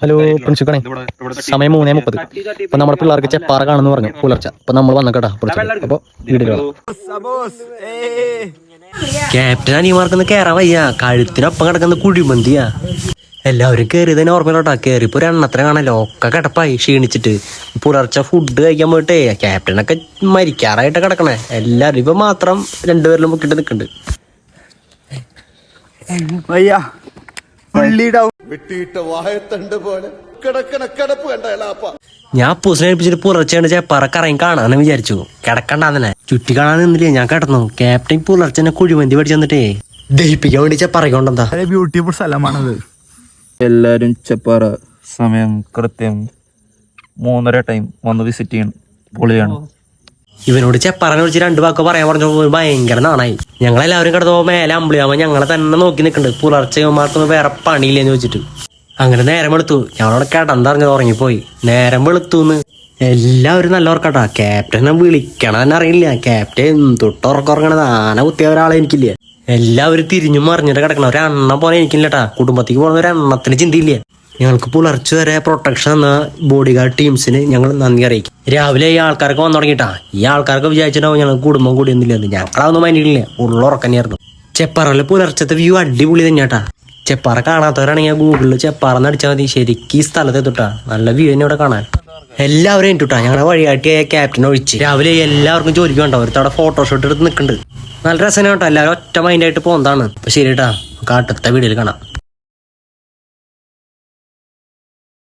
Hello പ്രിൻസിപ്പണേ സമയം മൂന്നേ മുപ്പത്. അപ്പൊ നമ്മുടെ പിള്ളേർക്ക് ചെപ്പാറ കാണുന്നു പറഞ്ഞു. പുലർച്ച. അപ്പൊ നമ്മൾ വന്ന പുലർച്ചെ. അപ്പൊ വീട്ടിൽ ക്യാപ്റ്റൻ അനിയമാർക്കൊന്ന് കേറാൻ വയ്യ. കഴുത്തിനൊപ്പം കിടക്കുന്ന കുഴിമന്തിയാ. എല്ലാവരും കയറി തന്നെ ഓർമ്മയിലോട്ടാ കയറിപ്പോ എണ്ണത്തിന് കാണല്ലോ. ഒക്കെ കിടപ്പായി ക്ഷീണിച്ചിട്ട്. പുലർച്ച ഫുഡ് കഴിക്കാൻ പോയിട്ടേ ക്യാപ്റ്റനൊക്കെ മരിക്കാറായിട്ട് കിടക്കണേ. എല്ലാവരും ഇപ്പൊ മാത്രം രണ്ടുപേരിലും മുക്കിട്ട് നിൽക്കുന്നുണ്ട് വയ്യ. വെട്ടിയിട്ട വായത്തണ്ട് പോലെ കിടക്കണ കിടപ്പ് കണ്ട എളാപ്പ. ഞാൻ പൂസിനെ പുലർച്ചയാണ് പുലർച്ചെ ചെപ്പറ കറങ്ങി കാണാന്ന് വിചാരിച്ചു. കിടക്കണ്ടെന്നെ ചുറ്റി കാണാൻ നിന്നില്ലേ? ഞാൻ കിടന്നു. ക്യാപ്റ്റൻ പുലർച്ചെ കുഴിമന്തി പഠിച്ചു വന്നിട്ടേ. ദഹിപ്പിക്കാൻ വേണ്ടി പറയണ്ടെന്താ ബ്യൂട്ടിഫുൾ സ്ഥലമാണത്. എല്ലാരും ചെപ്പാറ സമയം കൃത്യം മൂന്നര ടൈം വന്ന് വിസിറ്റ് ചെയ്യണം. പൊളിയാണ്. ഇവനോട് ചെപ്പറനെ വിളിച്ച് രണ്ട് വാക്ക് പറയാൻ പറഞ്ഞപ്പോൾ ഭയങ്കര നാണായി. ഞങ്ങളെല്ലാവരും കിടന്നോ മേലെ അമ്പിളിയാവുമ്പോ ഞങ്ങളെ തന്നെ നോക്കി നിൽക്കുന്നുണ്ട് പുലർച്ചെമാർക്കൊന്നും വേറെ പണിയില്ലെന്ന് വെച്ചിട്ട്. അങ്ങനെ നേരം വെളുത്തു. ഞങ്ങളവിടെ കിടന്നറിഞ്ഞത് ഉറങ്ങിപ്പോയി. നേരം വെളുത്തു എന്ന് എല്ലാവരും നല്ല ഉറക്കട്ടാ. ക്യാപ്റ്റനെ വിളിക്കണം തന്നെ അറിയില്ല. ക്യാപ്റ്റൻ തൊട്ടുറക്കുറങ്ങണത് ആന കുത്തിയ ഒരാളെ എനിക്കില്ല? എല്ലാവരും തിരിഞ്ഞും മറിഞ്ഞിട്ട് കിടക്കണം. ഒരെണ്ണം പോലെ എനിക്കില്ലട്ടാ. കുടുംബത്തേക്ക് പോകുന്ന ഒരെണ്ണത്തിന് ചിന്തയില്ല? ഞങ്ങൾക്ക് പുലർച്ചെ വരെ പ്രൊട്ടക്ഷൻ എന്ന ബോഡി ഗാർഡ് ടീംസിന് ഞങ്ങൾ നന്ദി അറിയിക്കും. രാവിലെ ഈ ആൾക്കാരൊക്കെ വന്നു തുടങ്ങിയിട്ടാ ഈ ആൾക്കാർക്ക് വിചാരിച്ചിട്ടാവും ഞങ്ങൾ കുടുംബം കൂടി ഒന്നുമില്ല ഞങ്ങളതൊന്നും മൈൻഡില്ല ഉള്ള ഉറക്കന്നെയായിരുന്നു. ചെപ്പാറയിലെ പുലർച്ചത്തെ വ്യൂ അടിപൊളി തന്നെയാട്ടാ. ചെപ്പാറ കാണാത്തവരാണെങ്കിൽ ഗൂഗിളിൽ ചെപ്പാറന്ന് അടിച്ചാൽ മതി. ശരിക്കും ഈ സ്ഥലത്ത് എത്തിട്ടാ. നല്ല വ്യൂ തന്നെ ഇവിടെ കാണാൻ. എല്ലാവരും ഏറ്റുട്ടാ ഞങ്ങളുടെ വഴികാട്ടിയായ ക്യാപ്റ്റൻ ഒഴിച്ച്. രാവിലെ എല്ലാവർക്കും ജോലിക്ക് വേണ്ട. ഒരു തവണ ഫോട്ടോഷൂട്ട് എടുത്ത് നിൽക്കുന്നുണ്ട് നല്ല രസമാണ് കേട്ടോ എല്ലാവരും ഒറ്റ മൈൻഡായിട്ട് പോകുന്നതാണ്. അപ്പൊ ശരി കേട്ടാ നമുക്ക് അടുത്ത വീഡിയോയിൽ കാണാം.